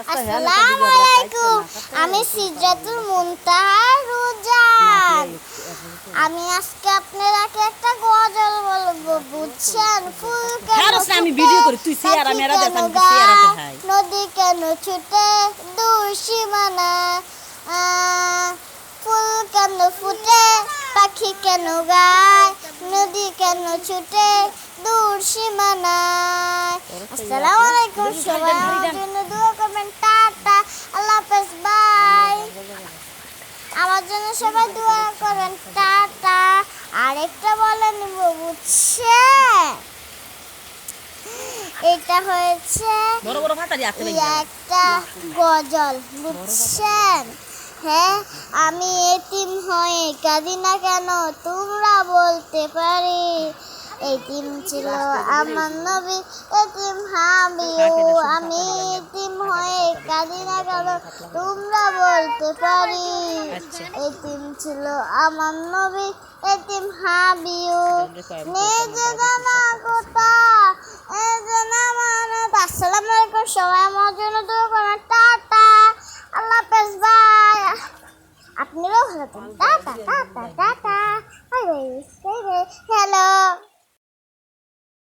আসসালামু আলাইকুম। আমি সিদরাতুল মুনতাহা রুজান। আমি আজকে আপনাদেরকে একটা গজল বলব বুঝছেন? ফুল কেন আমি ভিডিও করি, তুই কেন আমি খাই। নদী কেন ছুটে দূর সীমানা ফুল কেন ফুটে পাখি কেন গায়? নদী কেন ছুটে দূর সীমানায় আসসালামু আলাইকুম সবাই আমার জন্য দোয়া করবেন টাটা আল্লাহ হাফেজ বাই আমার জন্য সবাই দোয়া করেন। টাটা। আরেকটা বলে নিব বুঝছে? এটা হয়েছে একটা গজল বুঝছেন? হ্যাঁ আমি এতিম হয়ে কাঁদি না কেন? তোমরা বলতে পারি। এতিম ছিল আমার নবী এতিম হাবিও আমি তোমরা বলতে পারি আচ্ছা। এতিম ছিল আমার নবী এতিম হাবিও। নিজে জানা কোথা এই যে না মানে আসসালামু আলাইকুম সবাই আমার জন্য দোয়া করেন টাটা। আল্লাহ হাফেজ বাই। আপনিও ভালো থাকুন। Tata tata tata. Bye bye bye bye hello.